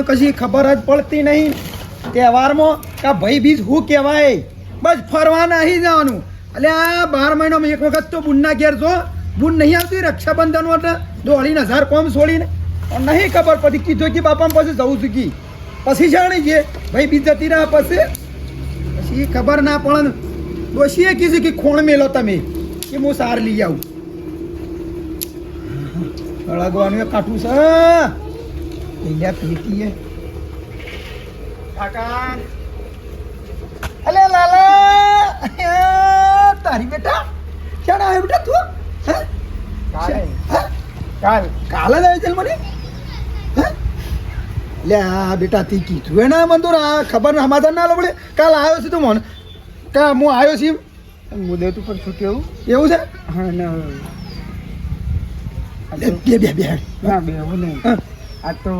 પણ કશી ખબર જ પડતી નહીં. તહેવારમાં કે ભાઈ બીજ શું કહેવાય? બસ ફરવા નહીં જવાનું. એટલે આ બાર મહિનામાં એક વખત તો બુનના ઘેર જો. બુન નહીં આવતી રક્ષાબંધન માટે દોડીને હજાર કોમ છોડીને. નહીં ખબર પછી કીધું કે બાપા પછી જવું છું કી. પછી જાણી છે, ભાઈ બીજ જતી રહ્યા પછી. પછી ખબર ના પણ ડોશીએ કીધું કે ખોણ મેલો તમે, કે હું સાર લઈ આવું. સળગવાનું એ કાઠું છે. અહીંયા પીટીએ કાકા અલે લાલા તારી બેટા ક્યાં આવ્યો બેટા તું હે? કાલે. હે? કાલ કાલે જ આવી મને હે? લે આ બેટા તી કીધું એને મંદુર આ ખબર ને સમાધાન ના પડે કાલ આવ્યો છે તું મને કા હું આવ્યો છું પણ ઉપર કેવું એવું છે હા ના બે બે બે હા બે એવું નહીં હા. આ તો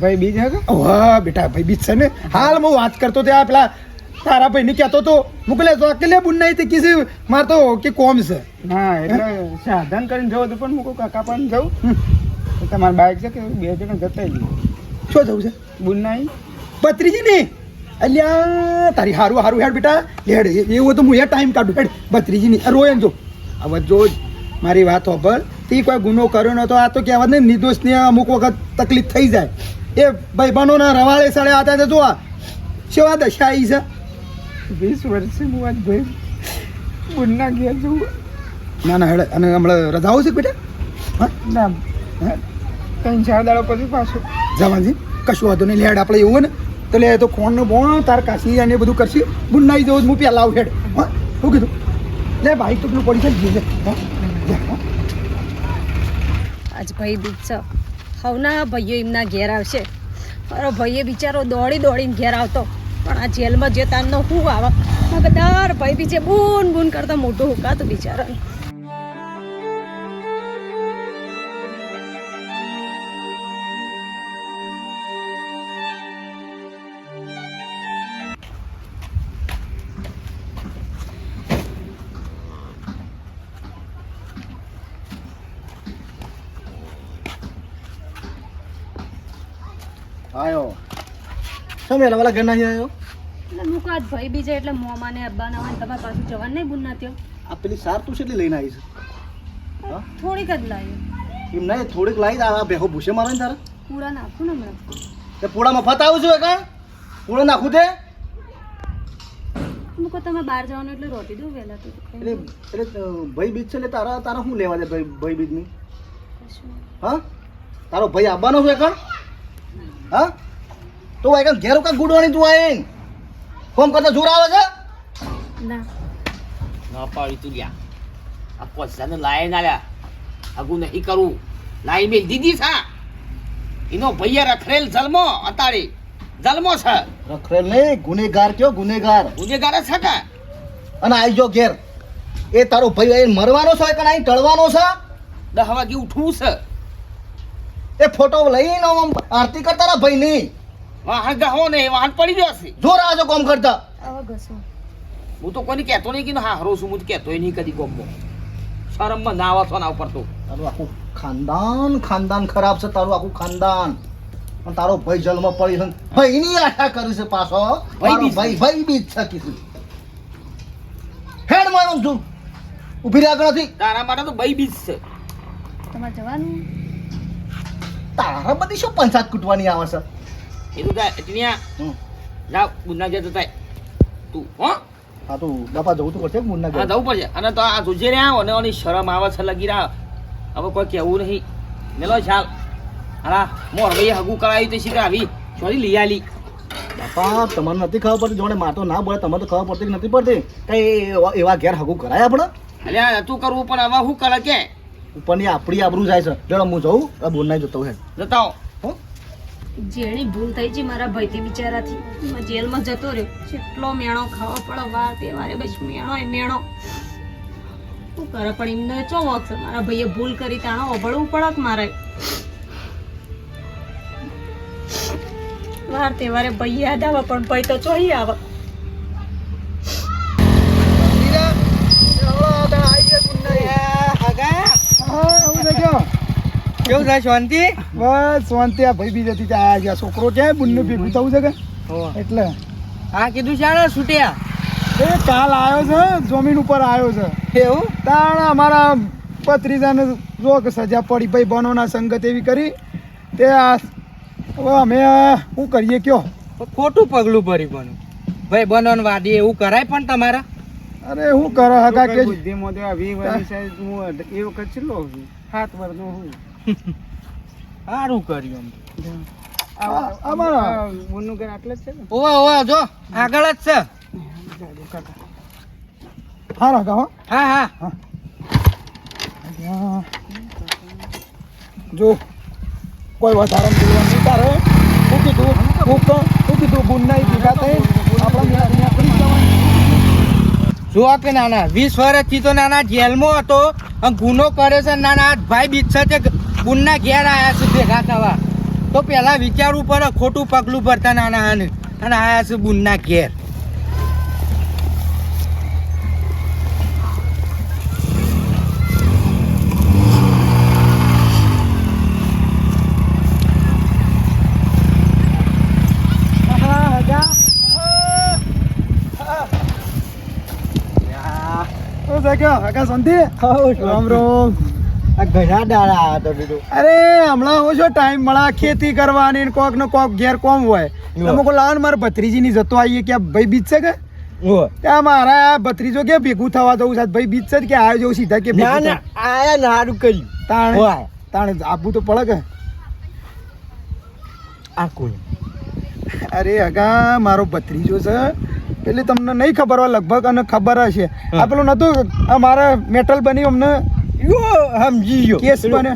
ભાઈ બીજ હે કે? વાહ બેટા ભાઈ બીજ છે ને. હાલ હું વાત કરતો ત્યાં પેલા તારા ભાઈ ને કહેતો તો મોકલે તો અકેલે બુન નહીં તે કિસી માર તો કે કોમ છે. ના એટલે સાધન કરીને જવું તો પણ મૂકું કાકા પણ જવું. તમારી બાઈક છે કે બે જણા જતા જ શું જવું છે? બુન નહીં ભત્રીજી ને અલ્યા તારી હારું હારું હેડ બેટા. હેડ એવું તો હું એ ટાઈમ કાઢું. હેડ ભત્રીજી ની રોયન જો. હવે જો મારી વાત હોભળ. તે કોઈ ગુનો કર્યો નહોતો આ તો કહેવાય ને નિર્દોષને અમુક વખત તકલીફ થઈ જાય. એ ભાઈબંધોના રવાળે સળે આતા તો જો આ સેવા દશા આવી છે. વીસ વર્ષથી હું આજ ભાઈ. બુનના ગયા જવું. ના ના હેડે. અને હમણાં રજાઓ છે બેટા? હા? ના. ત્રણ ચાર દાડો પછી પાછું. જવાનજી કશું વાંધો નહીં. લેડ આપણે એવું હોય ને તો લે તો ખોણ નો બોણ તાર કાશી અને બધું કરશી. બુનાઈ જવું હું પેલા આવું હેડ. હા? શું કીધું? લે ભાઈ તો પેલું પડી જાય હા. આજ ભાઈ બીજ છે. હવના ભાઈઓ એમના ઘેર આવશે. મારો ભાઈએ બિચારો દોડી દોડીને ઘેર આવતો. પણ આ જેલમાં જે તારનો હું આવે. મગદાર ભાઈ બીજે બૂન બૂન કરતા મોટું હુકાતું બિચારા શું મેલા વાલા ઘર નહીં આવ્યો? એટલે મૂકો આજ ભાઈ બીજે એટલે અબ્બા ના આવે તમારે પાછું જવાનું નહીં ભૂલ ના થયો. આ પેલી સાર તું કેટલી લઈને આવી હા? થોડીક જ લાવી. એમ નહીં થોડીક લાવી આ ભેગો ભૂસે મારે ને તારે. પૂરા નાખું ને હમણાં. તે પૂરા મફત આવું છું એકા પૂળો નાખું તે. મૂકો તમે બહાર જવાનું એટલે રોટી દઉં વહેલા તો. એટલે એટલે ભાઈ બીજ છે એટલે તારા તારા શું લેવા દે ભાઈ ભાઈ બીજની? હા? તારો ભાઈ આવવાનો છે કણ હા? તો વાયકન ઘેર કા ગુડવાની તું આઈ ફોન કરતો જોર આવે છે? ના. ના પાડી તું લ્યા. આ પોસાને લાય ના લ્યા. આગું નહીં કરવું લાઈ મેલ દીધી સા. એનો ભૈયા રખરેલ જલમો અતારી. જલમો છે. રખરેલ નહીં ગુનેગાર કયો ગુનેગાર? ગુનેગાર જ છે કે? અને આવી જો ઘેર. એ તારો ભાઈ આઈને મરવાનો છે કે અહીં ટળવાનો છે? દહ વાગે ઉઠવું છે. એ ફોટો લઈને આરતી કરતા રા ભાઈ નહીં વાહન ગહો ને વાહન પડી ગયો છે. જોર આવે છે કોમ કરતા. ઘસો. હું તો કોઈને કહેતો નહીં કે હા હરો છું હું તો કહેતોય નહીં કદી શરમ શરમમાં ના આવતો ના ઉપર તો. તારું આખું ખાનદાન ખાનદાન ખરાબ છે તારું આખું ખાનદાન. પણ તારો ભાઈ જલમાં પડી છે ભાઈની આશા કરી છે પાછો. ભાઈ ભાઈ ભાઈ બી છે કીધું. હેડ મારું છું ઊભી રહ્યા નથી. તારા માટે તો ભાઈ બીજ છે. તમારે જવાનું? તારા બધી શું પંચાયત કૂટવાની આવે છે? જાય ટીનિયા હમ. જાવ ગુના જતો થાય તું હો હા તો બાપા જવું તો પડશે મુન્ના હા જવું પડશે અને તો આ જોજે રહ્યા અને ઓની શરમ આવે છે લગી રહ્યા હવે કોઈ કહેવું નહીં મેલો ચાલ હા મોર ભાઈ હગું કરાવી તો શીખે આવી ચોરી લઈ આલી બાપા તમને નથી ખબર પડતી જોડે માતો ના બોલે તમને તો ખબર પડતી નથી પડતી કઈ એવા- ઘેર હગું કરાય આપણે અલ્યા તું કરવું પણ હવે શું કરે કે ઉપરની આપણી આબરૂ જાય છે જો હું જઉં આ બોલના જતો હે જતાઓ? જેની ભૂલ થઈ છે મારા ભાઈથી બિચારાથી. જેલમાં જતો રહ્યો. કેટલો મેણો ખાવો પડો વાર તહેવારે બસ મેણો એ મેણો. શું કરે? પણ એમને ચો વખત મારા ભાઈએ ભૂલ કરી તાણો ઓભળવું પડે મારે? વાર તહેવારે ભાઈ યાદ આવે પણ ભાઈ તો ચોહી આવે. કેવું થાય શાંતિ? બસ શાંતિ આ ભાઈ બીજે થી આયા છે છોકરો છે બુનનું ભેગું થવું છે કે? એટલે. હા કીધું છે છૂટ્યા? એ કાલ આવ્યો છે જમીન ઉપર આવ્યો છે. એવું? તાણ અમારા પત્રીજાને જો કે સજા પડી ભાઈ બનોના સંગત એવી કરી. તે આ હવે અમે શું કરીએ કયો? ખોટું પગલું ભરી પણ ભાઈ બનોન વાદી એવું કરાય પણ તમારા? અરે શું કરે હકા કે બુદ્ધિ તો. આ વી વર્ષ હું એ વખત છેલ્લો છું? સાત વર્ષનો હું. સારું કર્યું આ- અમારા. બોનનું ઘર આટલે જ છે ને? ઓવા ઓવા જો આગળ જ છે. હા હકા હો. હા હા. હા. જો કોઈ વધારે બોલવાનું નહીં તારે. કીધું હું શું કીધું બુનના ઈ ભેગા થઈ આપણા. જો કે નાના વીસ વર્ષથી તો નાના જેલમાં હતો. અને ગુનો કરે છે નાના ભાઈ બીજ છે તે ગુનના ઘેર આવ્યા છે ભેગા થવા. તો પહેલાં વિચારવું પડે ખોટું પગલું ભરતા નાના અને અને આયા છે બુનના ઘેર. કે હકા શાંતિ? રામ રામ. આ ઘણા દાડા આવ્યા તો બીજું અરે હમણાં ઓછો ટાઈમ મળે ખેતી કરવાની કોક ને કોક ઘેર કોમ હોય. તમે લાવન લાવ મારા ભત્રીજીની જતો આવીએ કે ભાઈ બીજ છે કે? ત્યાં મારા આ ભત્રીજો કે ભેગું થવા દઉં છે? ભાઈ બીજ છે કે આવ્યો જવું સીધા કે ના ના આયા ને કર્યું. તાણે? તાણે આબુ તો પડે કે? આ કોણ અરે હગા મારો ભત્રીજો છે. એટલે તમને નહીં ખબર હોય લગભગ અને ખબર હશે. આ પેલું નતું મારે મારા મેટલ બની અમને. યો સમજી ગયો કેસ બને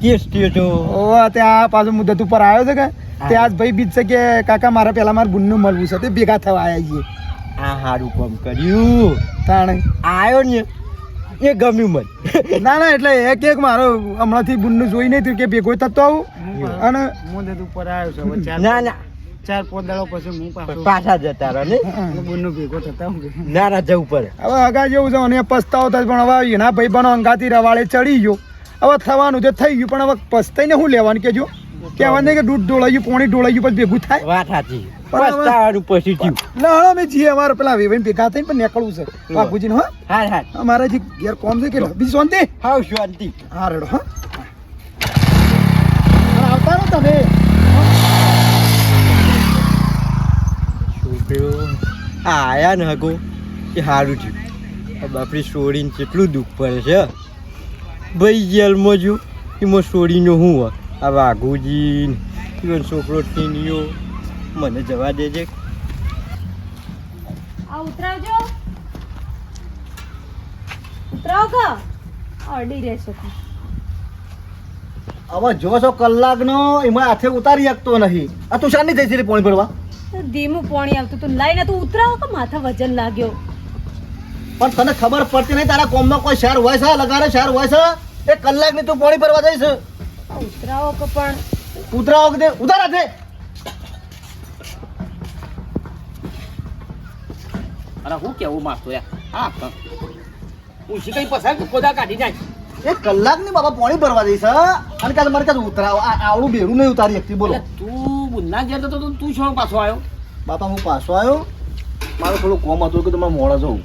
કેસ થયો તો ઓ ત્યાં પાછો મુદ્દત ઉપર આવ્યો છે કે ત્યાં જ ભાઈ બીજ છે કે કાકા મારા પેલા મારા બુનનું મળવું છે તે ભેગા થવા આવ્યા છીએ આ સારું કામ કર્યું તાણે આયો ને એ ગમ્યું મને ના ના એટલે એક એક મારો હમણાંથી બુનનું જોઈ નહીં થયું કે ભેગો થતો આવું અને મુદ્દત ઉપર આવ્યો છે ના ના ચાર પાંચ દાડો પછી હું પાછો પાછા જતા રહો ને બુનનો ભેગો થતા ના ના જવું પડે. હવે અગા જેવું છે અને પસ્તાવો થાય પણ હવે એના ભાઈ બનો અંગાતી રવાળે ચડી ગયો. હવે થવાનું તે થઈ ગયું પણ હવે પસ્તાઈને શું લેવાનું કેજો કહેવાનું નહીં કે દૂધ ગયું પોણી ઢોળાયું પછી ભેગું થાય? વાત સાચી. પસ્તાવાનું પછી જીએ અમારે પેલા વેવાઈને ભેગા થઈને પણ નીકળવું છે બાપુજીને હા. હા હા અમારા જે ઘેર કોમ છે કે બીજી શાંતિ? હાવ શાંતિ. હા રેડો હા. હા, આવતા રહો તમે. છોકરો આયા ને હગો એ સારું થયું. બાપરી છોડીને કેટલું દુઃખ પડે છે ભાઈ જેલમાં જો એમાં છોડીનો શું હોય? આ વાઘુજી ને છોકરો ટીનિયો મને જવા દેજે. આ ઉતરાવજો. ઉતરાવ કા અડી રહેશે હવે જો છો કલાકનો એમાં હાથે ઉતારી શકતો નથી. આ તું શાની થઈ છે પોણી ભરવા. ધીમું પાણી આવતું તું. લાઈને તું ઉતરાવો કે માથા વજન લાગ્યો? પણ તને ખબર પડતી નહીં તારા કોમમાં કોઈ શહેર હોય છે? લગાડે શહેર હોય છે? એક કલાકની તું પોણી ભરવા જઈશ. ઉતરાવો કે પણ? ઉતરાવો કે ઉતારા ઉતાર અરે હું કેવું મારતો યાર? હા હું શીખાઈ પસાર કોદા કાઢી જાય એક કલાકની બાબા પોણી ભરવા જઈશ અને કાલે મારે કાલે ઉતરાવ. આ આવડું બેરું નહીં ઉતારી એકથી બોલો. તું બુનના ઘેર તો તું શું પાછો આવ્યો? બાપા હું પાછો આવ્યો? મારું થોડું કોમ હતું કે તમારે મોડા જવું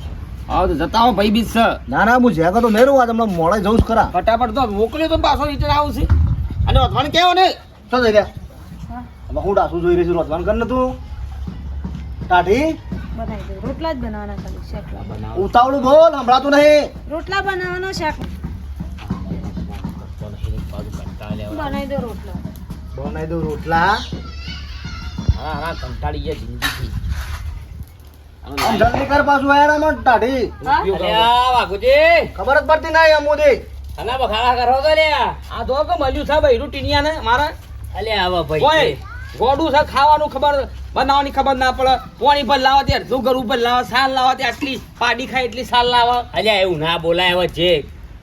હા તો જતા હો ભાઈ બીજ છે. ના ના હું જ્યાં તો મેરું આ તમને મોડા જવું જ ખરા. ફટાફટ તો મોકલ્યો તો પાછો રિટર્ન આવું છે. અને વધવાનું કેવો ને? શું થઈ ગયા હવે હું ડાસું જોઈ રહી છું રોજવાન કર ને તું. ટાઢી. દે. રોટલા જ બનાવવાના ખાલી શેકલા બનાવ ઉતાવળું બોલ સંભળાતું નહીં. રોટલા બનાવવાનો શેક. બનાવી દો રોટલા. બનાવી દો રોટલા. હા હા કંટાળી ગયા જિંદગીથી. જલ્દી કર પાછું યાર આમાં ટાઢી. વાઘુજી. ખબર જ પડતી નહીં અમુદી. અને બખાડા કરો તો લ્યા આ તો કે મળ્યું છે ભાઈ ટીનિયા ને મારા. અલે આવા કોઈ ગોડું છે ખાવાનું ખબર બનાવવાની ખબર ના પડે. પોણી પર લાવો ત્યારે શું કરવું પર લાવો સાલ લાવો ત્યાં આટલી પાડી ખાય એટલી સાલ લાવો. અલ્યા એવું ના બોલાય હવે જે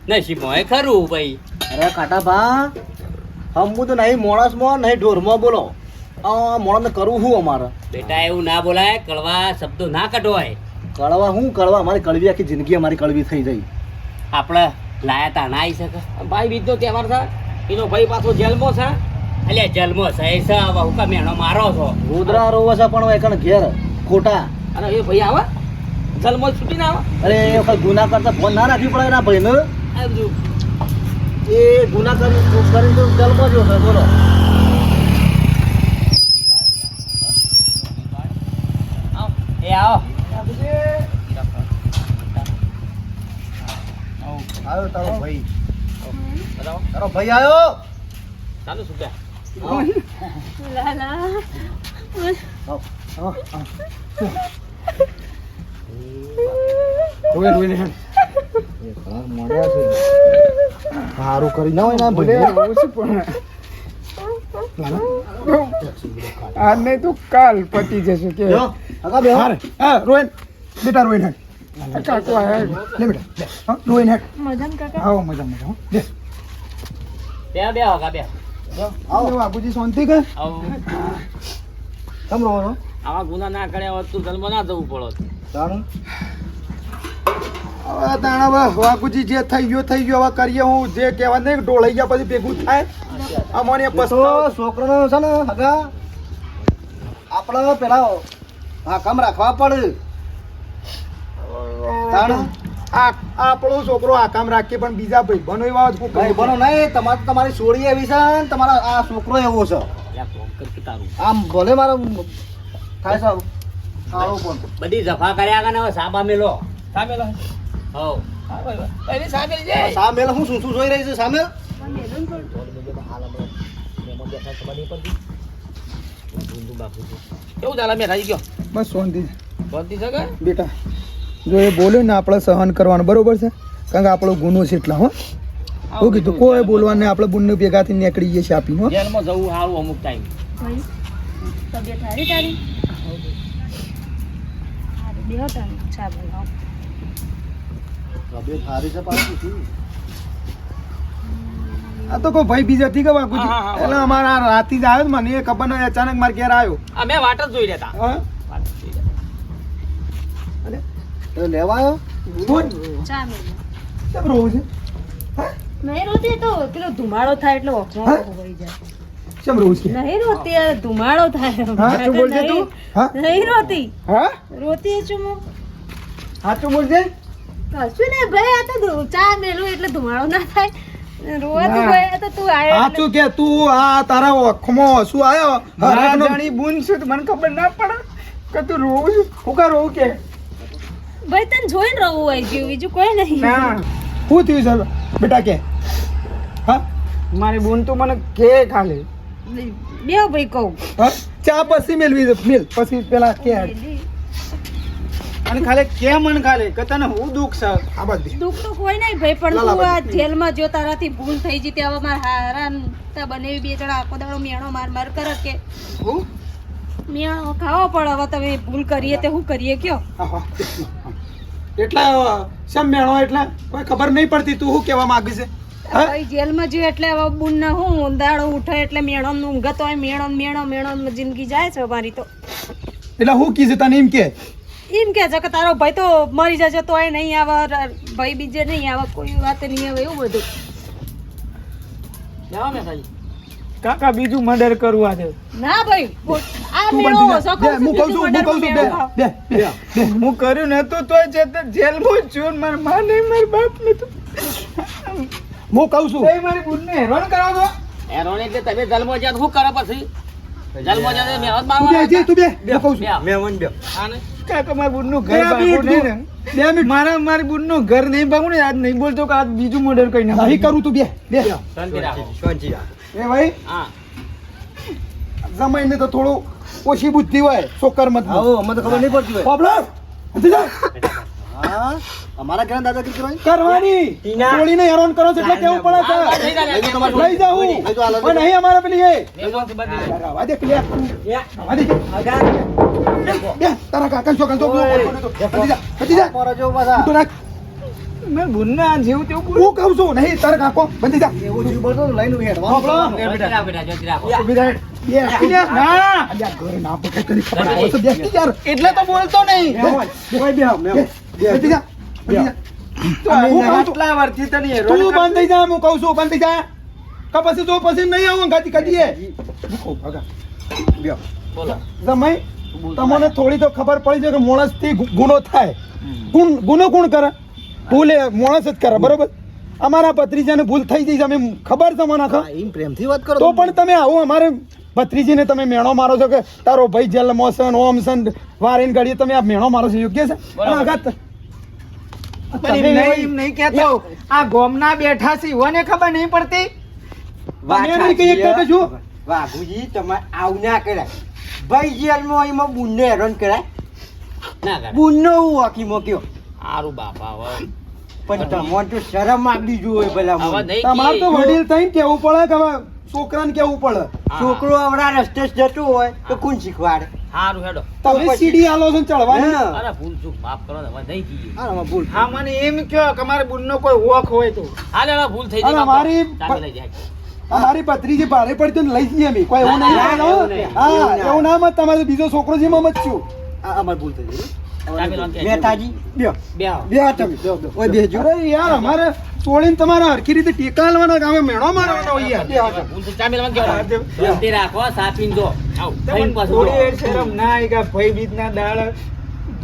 નસીબ હોય ખરું ભાઈ. અરે કાટા ભા હમું તો નહીં મોણસમાં નહીં ઢોરમાં બોલો. આ મોણસને કરવું શું અમારે? બેટા એવું ના બોલાય કડવા શબ્દો ના કઢવાય. કડવા શું કડવા? અમારી કળવી આખી જિંદગી અમારી કડવી થઈ જઈ આપણે લાયા તા ના આવી શકે. ભાઈ બીજો તહેવાર છે. એનો ભાઈ પાછો જેલમાં છે. એટલે જલમો છે હવે હું કા મેણો મારો છો. ગોદરા રોવે છે પણ એકણ ઘેર ખોટા. અને એ ભાઈ આવે? જલમો છૂટી ના આવે? અરે એ વખત ગુના કરતા ફોન ના રાખવી પડે ના ભાઈને. એ ગુના કરી કરીને તો જલમો જ છે બોલો. આવો. આવ્યો તારો ભાઈ. તારો ભાઈ આવ્યો ચાલો સારું કરી ના હોય ના ભાઈ. આ નહીં તો કાલ પતી જશે કે? જો આગા બેહો. હારે. હા રોયન બેટા રોયન હેડ. કાકો આયા લે બેટા હા રોયન હેડ. મજામાં કાકા? આવો. બે બે બે. બે બાપુજી શાંતિ કર. આવો. આવા ગુના ના કર્યા હોત તું જન્મ ના જવું તારું? હવે તાણા હવે બાપુજી જે થઈ ગયો થઈ ગયો હવે કરીએ હું જે કહેવા નહીં ઢોળાઈ ગયા પછી ભેગું થાય. અમને તો પસ્તાવો. છોકરાનો છે ને હગા. આપણે પેલા હા કામ રાખવા પડે. તાણ? આ આપણો છોકરો આ કામ રાખીએ પણ બીજા ભાઈ બનો એવા જ કોક ભાઈ બનો નહીં તમારે તમારી છોડી એવી છે ને તમારા આ છોકરો એવો છે. યા કોમ કર કે તારું. આમ ભલે મારો થાય સાહેબ સારો પણ બધી જફા કર્યા કરે હવે સાબા મેલો. સામેલો હવ. એની સામેલ હું શું શું જોઈ રહી છે સામેલ કેવું ચાલે મેં થઈ ગયો? બસ શાંતિ. શાંતિ છે કે? બેટા જો એ બોલે ને આપણે સહન કરવાનું બરોબર છે? કારણ કે આપણો ગુનો છે એટલા હો. હું કીધું કોઈ બોલવા નહીં આપણે બુનને ભેગાથી નીકળી જઈએ છીએ આપીને હો. જેલમાં જવું સારું અમુક ટાઈમ તબિયત સારી તારી? બેહો તારી ચા બનાવો. તબિયત સારી છે પાછી? આ તો કોઈ ભાઈ બીજા થી હા, હા. એટલે અમારા રાતી જ આવ્યો મને એ ખબર નહીં અચાનક માર ઘેર આવ્યો. આ મેં વાટ જ જોઈ લેતા. હા? અરે. એ લેવા આવ્યો? બોલ ચા રોવું છે? નહીં રોતી તો પેલો ધુમાડો થાય એટલે ઓખો હોય જાય. કેમ રોવું નહીં રોતી આ ધુમાડો થાય. હા તું? હા? નહીં રોતી. હા? રોતી છું હું. સાચું બોલશે કશું ને ભાઈ આ તો ચા મેલું એટલે ધુમાડો ના થાય. રોવા સાચું કે તું આ તારા ઓખમાં શું આવ્યો હરકનો- જાણી છું મને ખબર ના પડે કે તું રોવું છું. હું કા રોવું કે? ભાઈ તને જોઈને રહું હોય ગયું બીજું કોઈ નહીં. ના. શું થયું બેટા કે. હા? મારી બૂન તો મને કે ખાલી. બે ભાઈ કહું. ચા પછી મેળવી મેલ. પછી પેલા કે. અને ખાલી કે મને ખાલી? કે તને હું દુઃખ છે? આ બાજુ દુઃખ તો કોઈ નહીં ભાઈ પણ તું આ જેલમાં જો તારાથી ભૂલ થઈ જતી હવે મારા હારાન તા બને બે જણા આખો દાડો મેણો માર માર કરે કે. હું? મેણો ખાવો પડે હવે તમે ભૂલ કરીએ તે હું કરીએ કયો. એટલા શેમ મેણો? એટલે કોઈ ખબર નહીં પડતી તું શું કહેવા માંગે છે? જેલમાં જો એટલે હવે બુન ના હું દાડો ઉઠે એટલે મેણો નું ઊંઘત હોય મેણો ને મેણો મેણો જિંદગી જાય છે મારી તો. એટલે હું કીધું તને એમ કે એમ કે છે કે તારો ભાઈ તો મરી જશે તોય નહીં આવે ભાઈ બીજે નહીં આવે કોઈ વાત નહીં આવે એવું બધું. લેવા ને સાજી. કાકા બીજું મર્ડર કરવું આજે. ના ભાઈ આ મેળો જા. બે, છું, હું કહું છું હું કહું છું બે બે બે હું કર્યું નતું તોય છે જેલ જ છું મારમાં નહીં માર બાપ નતું હું કહું છું. એ મારી બૂનને હેરાન કરવા તો એરોને એટલે તમે જલમો જાત હું કરો પછી? જલમો જ્યાં મેહનત તું બે જી, તું બે હું કહું છું. બે. વન બે. આને કાકા મારા બૂનનું ઘર ભાગવું નહીં. ને બે મિનિટ મારા મારી બૂનનું ઘર નહીં ભાગવું ને આજ નહીં બોલતો કે આજ બીજું મર્ડર કરી નાખું. નહીં કરું તું બે બે શાંતિ રાખો શાંતિ રાખ. એ ભાઈ હા જમાઈને તો થોડું ઓછી બુદ્ધિ હોય ચોકર મત આવો અમને તો ખબર નહીં પડતી હોય પ્રોબ્લેમ અમારા ઘરે દાદાગીરી કરવાની કરવાની ટીના. હેરાન કરો છો એટલે કેવું પડે છે લઈ જા, લઈ જા. લઈ જાઉં લઈ જાઓ, હાલો. પણ નહીં અમારે પેલી એ મહેમાનથી બધી લે. આવા દે પેલી આવા દે. બે, તારા કાકા છોકરા તો બધી જા બધી જા પોરો જેવો. તું તેવું. હું કહું છું નહીં તારે કાકો બંધી જા. એવું જીવ બોલતો લઈને હેડવાનું. જોતી રાખ. બેટા, જોતી રાખો. ઊભી રહે. એટલે તો બોલતો નહીં. જા. તો હું કહું છું. તું બંધ જા હું કહું છું બંધ જા. કે પછી જો પછી નહીં આવું ગાતી કદી એ મૂકો ભગા. લ્યો બોલો. જમાઈ તમને થોડી તો ખબર પડી છે કે માણસથી ગુનો થાય. ગુણ ગુનો કોણ કરે? ભૂલે માણસ જ કરે બરોબર? અમારા ભત્રીજાને ભૂલ થઈ જઈ છે અમે ખબર છે મને આખા. એમ પ્રેમથી વાત કરો તો પણ તમે આવો અમારે ભત્રીજીને તમે મેણો મારો છો કે તારો ભાઈ જેલમાં છે ઓમ છે વારેન ઘડીએ તમે આ મેણો મારો છો યોગ્ય છે? આઘાત- નહીં નહીં કહેતો. આ ગોમના બેઠા છે ઓને ખબર નહીં પડતી? વાત તમે. વાઘુજી આવું ના કરાય. ભાઈ જેલમાં એમાં બુનને હેરાન કરાય. ના બુનનો હું હકીમો કયો? સારું બાપા હવે પણ તમારે તો શરમ આપવી જોઈએ ભલા હવે મને. નહીં તમારે તો વડીલ થઈને કેવું પડે કે હવે છોકરાને કેવું પડે. છોકરો હમણાં રસ્તે જતો હોય તો કોણ શીખવાડે? સારું હેડો. તમે સીડી આલો છો ચડવાની? હા. અરે ભૂલ ચૂક માફ કરો ને હવે નહીં ભૂલ હા મને એમ કયો કે મારા બુનનો કોઈ વોક હોય તો. હાલે ભૂલ થઈ જાય ગઈ મારી જાય. અમારી ભત્રીજી ભારે પડી ને લઈ જઈએ અમે. કોઈ એવું નહીં. હા એવું ના. મત. તમારો બીજો છોકરો છે મત છું અમારે ભૂલ થઈ ગઈ.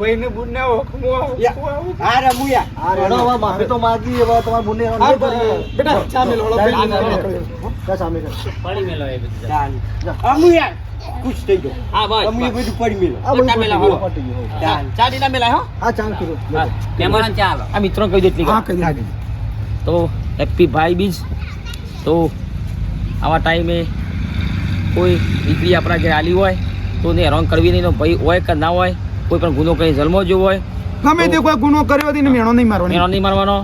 ભાઈને બુનના વખમો આવું રમુયા આ હવે માફી તો માગી હવે તમારા બુનને હેરાન હા, નહીં કરીએ. બેટા ચા મેલો હળો, ચા બેન, મેલો. મેલો. ચા મેલો. એ બધું. રમુયા ખુશ થઈ ગયો. હા બસ રમુયા બધું પડી મેલો. આ બધું મેલા હળો. ચા મેલા હો? હા મિત્રો કહી દો એટલી હા. કહી દે. તો હેપી ભાઈ બીજ. તો આવા ટાઈમે કોઈ દીકરી આપણા ઘરે આલી હોય તો એને હેરાન કરવી નહીં ને ભાઈ હોય કે ના હોય કોઈ પણ ગુનો કરી જન્મો જેવો હોય ગમે તે કોઈ ગુનો કર્યો હોય મેણો નહીં મારવાનો. મેણો નહીં મારવાનો.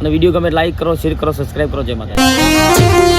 અને વીડિયો ગમે લાઈક કરો શેર કરો સબસ્ક્રાઈબ કરો. જય માતા